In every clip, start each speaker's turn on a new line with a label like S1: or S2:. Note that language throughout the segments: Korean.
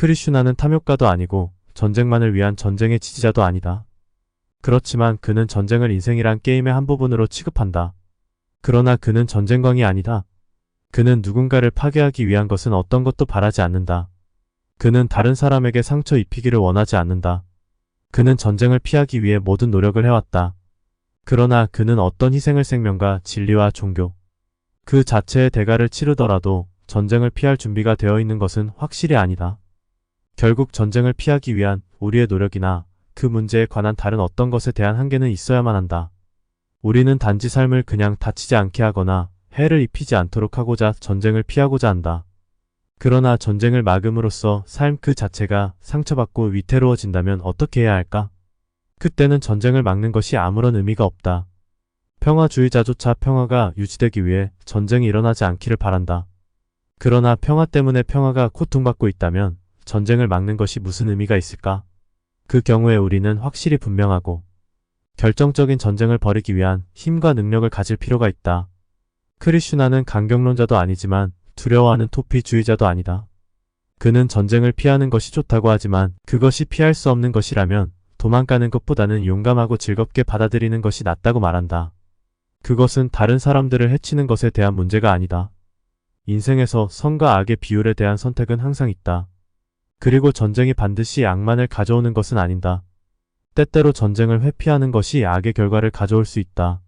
S1: 크리슈나는 탐욕가도 아니고 전쟁만을 위한 전쟁의 지지자도 아니다. 그렇지만 그는 전쟁을 인생이란 게임의 한 부분으로 취급한다. 그러나 그는 전쟁광이 아니다. 그는 누군가를 파괴하기 위한 것은 어떤 것도 바라지 않는다. 그는 다른 사람에게 상처 입히기를 원하지 않는다. 그는 전쟁을 피하기 위해 모든 노력을 해왔다. 그러나 그는 어떤 희생을 생명과 진리와 종교, 그 자체의 대가를 치르더라도 전쟁을 피할 준비가 되어 있는 것은 확실히 아니다. 결국 전쟁을 피하기 위한 우리의 노력이나 그 문제에 관한 다른 어떤 것에 대한 한계는 있어야만 한다. 우리는 단지 삶을 그냥 다치지 않게 하거나 해를 입히지 않도록 하고자 전쟁을 피하고자 한다. 그러나 전쟁을 막음으로써 삶 그 자체가 상처받고 위태로워진다면 어떻게 해야 할까? 그때는 전쟁을 막는 것이 아무런 의미가 없다. 평화주의자조차 평화가 유지되기 위해 전쟁이 일어나지 않기를 바란다. 그러나 평화 때문에 평화가 고통받고 있다면 전쟁을 막는 것이 무슨 의미가 있을까? 그 경우에 우리는 확실히 분명하고 결정적인 전쟁을 벌이기 위한 힘과 능력을 가질 필요가 있다. 크리슈나는 강경론자도 아니지만 두려워하는 토피주의자도 아니다. 그는 전쟁을 피하는 것이 좋다고 하지만 그것이 피할 수 없는 것이라면 도망가는 것보다는 용감하고 즐겁게 받아들이는 것이 낫다고 말한다. 그것은 다른 사람들을 해치는 것에 대한 문제가 아니다. 인생에서 선과 악의 비율에 대한 선택은 항상 있다. 그리고 전쟁이 반드시 악만을 가져오는 것은 아닌다. 때때로 전쟁을 회피하는 것이 악의 결과를 가져올 수 있다.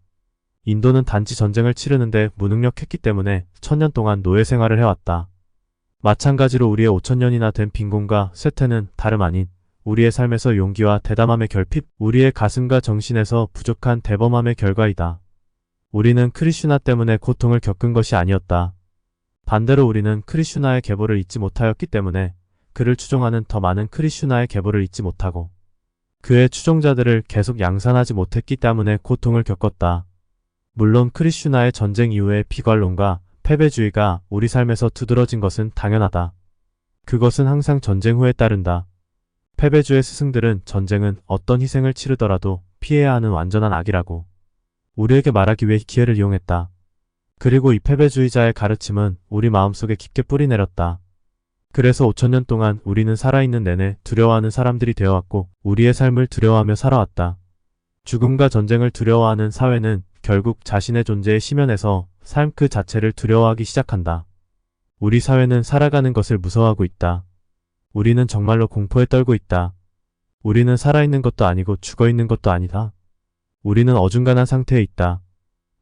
S1: 인도는 단지 전쟁을 치르는데 무능력했기 때문에 천년 동안 노예 생활을 해왔다. 마찬가지로 우리의 5천년이나 된 빈곤과 쇠퇴는 다름 아닌 우리의 삶에서 용기와 대담함의 결핍, 우리의 가슴과 정신에서 부족한 대범함의 결과이다. 우리는 크리슈나 때문에 고통을 겪은 것이 아니었다. 반대로 우리는 크리슈나의 계보를 잊지 못하였기 때문에 그를 추종하는 더 많은 크리슈나의 계보를 잊지 못하고 그의 추종자들을 계속 양산하지 못했기 때문에 고통을 겪었다. 물론 크리슈나의 전쟁 이후의 비관론과 패배주의가 우리 삶에서 두드러진 것은 당연하다. 그것은 항상 전쟁 후에 따른다. 패배주의 스승들은 전쟁은 어떤 희생을 치르더라도 피해야 하는 완전한 악이라고 우리에게 말하기 위해 기회를 이용했다. 그리고 이 패배주의자의 가르침은 우리 마음속에 깊게 뿌리내렸다. 그래서 5천년 동안 우리는 살아있는 내내 두려워하는 사람들이 되어왔고 우리의 삶을 두려워하며 살아왔다. 죽음과 전쟁을 두려워하는 사회는 결국 자신의 존재의 심연에서 삶 그 자체를 두려워하기 시작한다. 우리 사회는 살아가는 것을 무서워하고 있다. 우리는 정말로 공포에 떨고 있다. 우리는 살아있는 것도 아니고 죽어있는 것도 아니다. 우리는 어중간한 상태에 있다.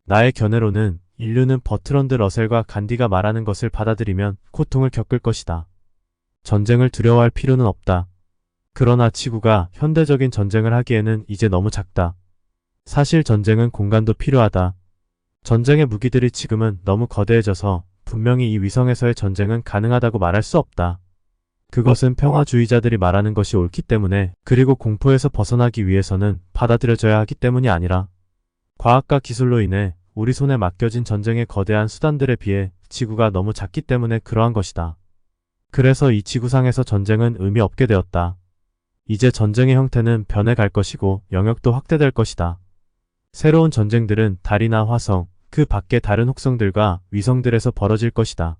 S1: 나의 견해로는 인류는 버트런드 러셀과 간디가 말하는 것을 받아들이면 고통을 겪을 것이다. 전쟁을 두려워할 필요는 없다. 그러나 지구가 현대적인 전쟁을 하기에는 이제 너무 작다. 사실 전쟁은 공간도 필요하다. 전쟁의 무기들이 지금은 너무 거대해져서 분명히 이 위성에서의 전쟁은 가능하다고 말할 수 없다. 그것은 평화주의자들이 말하는 것이 옳기 때문에 그리고 공포에서 벗어나기 위해서는 받아들여져야 하기 때문이 아니라 과학과 기술로 인해 우리 손에 맡겨진 전쟁의 거대한 수단들에 비해 지구가 너무 작기 때문에 그러한 것이다. 그래서 이 지구상에서 전쟁은 의미 없게 되었다. 이제 전쟁의 형태는 변해갈 것이고 영역도 확대될 것이다. 새로운 전쟁들은 달이나 화성, 그 밖의 다른 혹성들과 위성들에서 벌어질 것이다.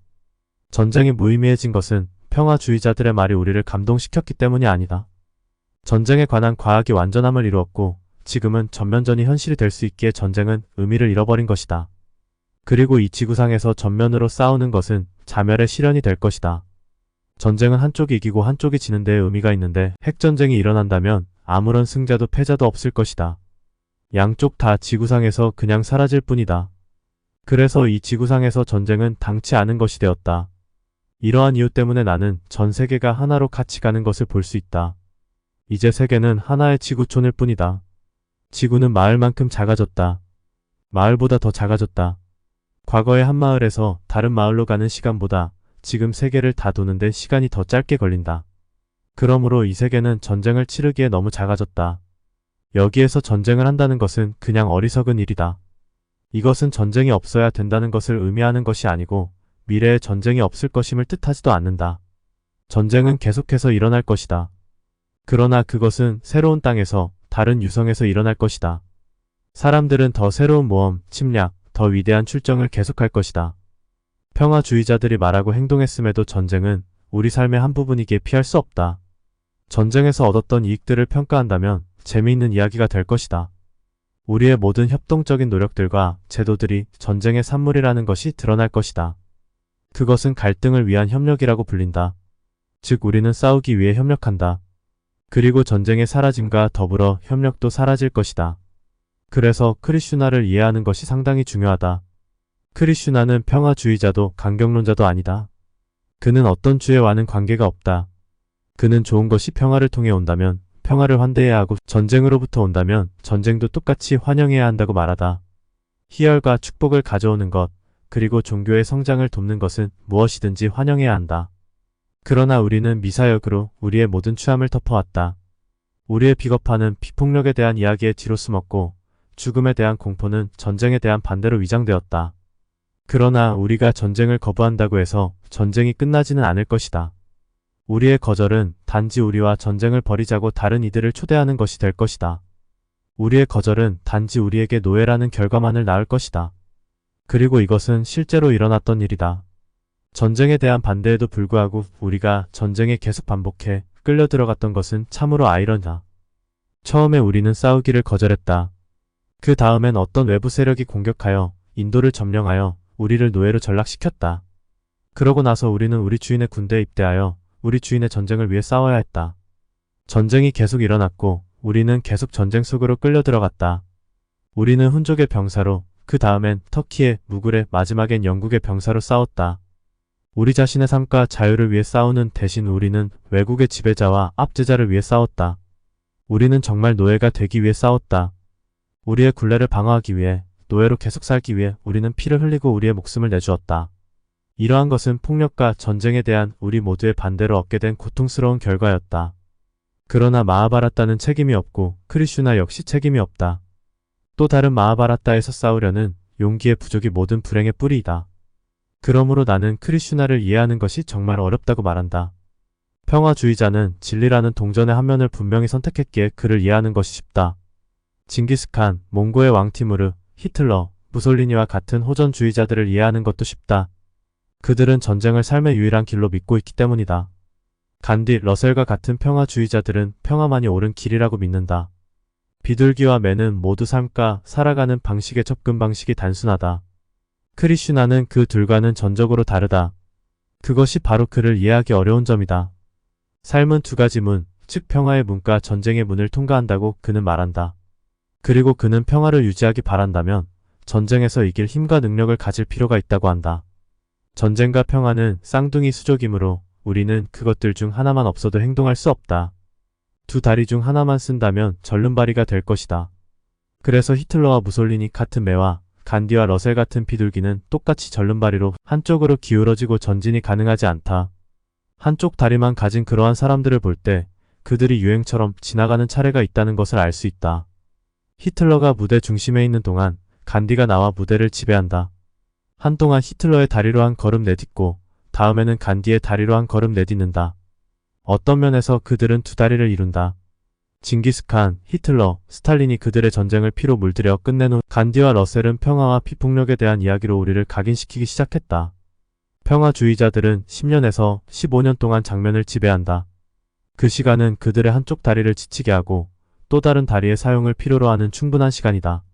S1: 전쟁이 무의미해진 것은 평화주의자들의 말이 우리를 감동시켰기 때문이 아니다. 전쟁에 관한 과학이 완전함을 이루었고 지금은 전면전이 현실이 될 수 있기에 전쟁은 의미를 잃어버린 것이다. 그리고 이 지구상에서 전면으로 싸우는 것은 자멸의 실현이 될 것이다. 전쟁은 한쪽이 이기고 한쪽이 지는 데에 의미가 있는데 핵전쟁이 일어난다면 아무런 승자도 패자도 없을 것이다. 양쪽 다 지구상에서 그냥 사라질 뿐이다. 그래서 이 지구상에서 전쟁은 당치 않은 것이 되었다. 이러한 이유 때문에 나는 전 세계가 하나로 같이 가는 것을 볼 수 있다. 이제 세계는 하나의 지구촌일 뿐이다. 지구는 마을만큼 작아졌다. 마을보다 더 작아졌다. 과거의 한 마을에서 다른 마을로 가는 시간보다 지금 세계를 다 도는데 시간이 더 짧게 걸린다. 그러므로 이 세계는 전쟁을 치르기에 너무 작아졌다. 여기에서 전쟁을 한다는 것은 그냥 어리석은 일이다. 이것은 전쟁이 없어야 된다는 것을 의미하는 것이 아니고 미래에 전쟁이 없을 것임을 뜻하지도 않는다. 전쟁은 계속해서 일어날 것이다. 그러나 그것은 새로운 땅에서 다른 유성에서 일어날 것이다. 사람들은 더 새로운 모험, 침략, 더 위대한 출정을 계속할 것이다. 평화주의자들이 말하고 행동했음에도 전쟁은 우리 삶의 한 부분이기에 피할 수 없다. 전쟁에서 얻었던 이익들을 평가한다면 재미있는 이야기가 될 것이다. 우리의 모든 협동적인 노력들과 제도들이 전쟁의 산물이라는 것이 드러날 것이다. 그것은 갈등을 위한 협력이라고 불린다. 즉, 우리는 싸우기 위해 협력한다. 그리고 전쟁의 사라짐과 더불어 협력도 사라질 것이다. 그래서 크리슈나를 이해하는 것이 상당히 중요하다. 크리슈나는 평화주의자도 강경론자도 아니다. 그는 어떤 주의와는 관계가 없다. 그는 좋은 것이 평화를 통해 온다면 평화를 환대해야 하고 전쟁으로부터 온다면 전쟁도 똑같이 환영해야 한다고 말하다. 희열과 축복을 가져오는 것, 그리고 종교의 성장을 돕는 것은 무엇이든지 환영해야 한다. 그러나 우리는 미사역으로 우리의 모든 추함을 덮어왔다. 우리의 비겁함은 비폭력에 대한 이야기에 뒤로 숨었고 죽음에 대한 공포는 전쟁에 대한 반대로 위장되었다. 그러나 우리가 전쟁을 거부한다고 해서 전쟁이 끝나지는 않을 것이다. 우리의 거절은 단지 우리와 전쟁을 벌이자고 다른 이들을 초대하는 것이 될 것이다. 우리의 거절은 단지 우리에게 노예라는 결과만을 낳을 것이다. 그리고 이것은 실제로 일어났던 일이다. 전쟁에 대한 반대에도 불구하고 우리가 전쟁에 계속 반복해 끌려 들어갔던 것은 참으로 아이러니다. 처음에 우리는 싸우기를 거절했다. 그 다음엔 어떤 외부 세력이 공격하여 인도를 점령하여 우리를 노예로 전락시켰다. 그러고 나서 우리는 우리 주인의 군대에 입대하여 우리 주인의 전쟁을 위해 싸워야 했다. 전쟁이 계속 일어났고 우리는 계속 전쟁 속으로 끌려 들어갔다. 우리는 훈족의 병사로 그 다음엔 터키의 무굴의 마지막엔 영국의 병사로 싸웠다. 우리 자신의 삶과 자유를 위해 싸우는 대신 우리는 외국의 지배자와 압제자를 위해 싸웠다. 우리는 정말 노예가 되기 위해 싸웠다. 우리의 굴레를 방어하기 위해 노예로 계속 살기 위해 우리는 피를 흘리고 우리의 목숨을 내주었다. 이러한 것은 폭력과 전쟁에 대한 우리 모두의 반대로 얻게 된 고통스러운 결과였다. 그러나 마하바라따는 책임이 없고 크리슈나 역시 책임이 없다. 또 다른 마하바라따에서 싸우려는 용기의 부족이 모든 불행의 뿌리이다. 그러므로 나는 크리슈나를 이해하는 것이 정말 어렵다고 말한다. 평화주의자는 진리라는 동전의 한 면을 분명히 선택했기에 그를 이해하는 것이 쉽다. 징기스칸, 몽고의 왕 티무르, 히틀러, 무솔리니와 같은 호전주의자들을 이해하는 것도 쉽다. 그들은 전쟁을 삶의 유일한 길로 믿고 있기 때문이다. 간디, 러셀과 같은 평화주의자들은 평화만이 옳은 길이라고 믿는다. 비둘기와 매는 모두 삶과 살아가는 방식의 접근 방식이 단순하다. 크리슈나는 그 둘과는 전적으로 다르다. 그것이 바로 그를 이해하기 어려운 점이다. 삶은 두 가지 문, 즉 평화의 문과 전쟁의 문을 통과한다고 그는 말한다. 그리고 그는 평화를 유지하기 바란다면 전쟁에서 이길 힘과 능력을 가질 필요가 있다고 한다. 전쟁과 평화는 쌍둥이 수족이므로 우리는 그것들 중 하나만 없어도 행동할 수 없다. 두 다리 중 하나만 쓴다면 절름발이가 될 것이다. 그래서 히틀러와 무솔리니 같은 매와 간디와 러셀 같은 비둘기는 똑같이 절름발이로 한쪽으로 기울어지고 전진이 가능하지 않다. 한쪽 다리만 가진 그러한 사람들을 볼 때 그들이 유행처럼 지나가는 차례가 있다는 것을 알 수 있다. 히틀러가 무대 중심에 있는 동안 간디가 나와 무대를 지배한다. 한동안 히틀러의 다리로 한 걸음 내딛고 다음에는 간디의 다리로 한 걸음 내딛는다. 어떤 면에서 그들은 두 다리를 이룬다. 징기스칸, 히틀러, 스탈린이 그들의 전쟁을 피로 물들여 끝낸 후 간디와 러셀은 평화와 비폭력에 대한 이야기로 우리를 각인시키기 시작했다. 평화주의자들은 10년에서 15년 동안 장면을 지배한다. 그 시간은 그들의 한쪽 다리를 지치게 하고 또 다른 다리의 사용을 필요로 하는 충분한 시간이다.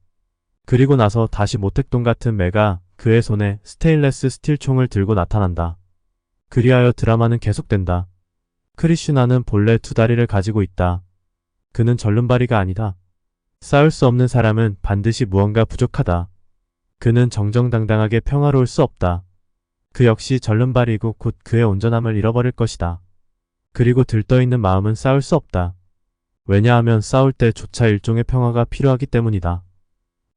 S1: 그리고 나서 다시 모택동 같은 매가 그의 손에 스테인레스 스틸 총을 들고 나타난다. 그리하여 드라마는 계속된다. 크리슈나는 본래 두 다리를 가지고 있다. 그는 절름발이가 아니다. 싸울 수 없는 사람은 반드시 무언가 부족하다. 그는 정정당당하게 평화로울 수 없다. 그 역시 절름발이고 곧 그의 온전함을 잃어버릴 것이다. 그리고 들떠있는 마음은 싸울 수 없다. 왜냐하면 싸울 때조차 일종의 평화가 필요하기 때문이다.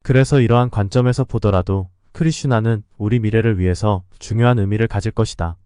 S1: 그래서 이러한 관점에서 보더라도 크리슈나는 우리 미래를 위해서 중요한 의미를 가질 것이다.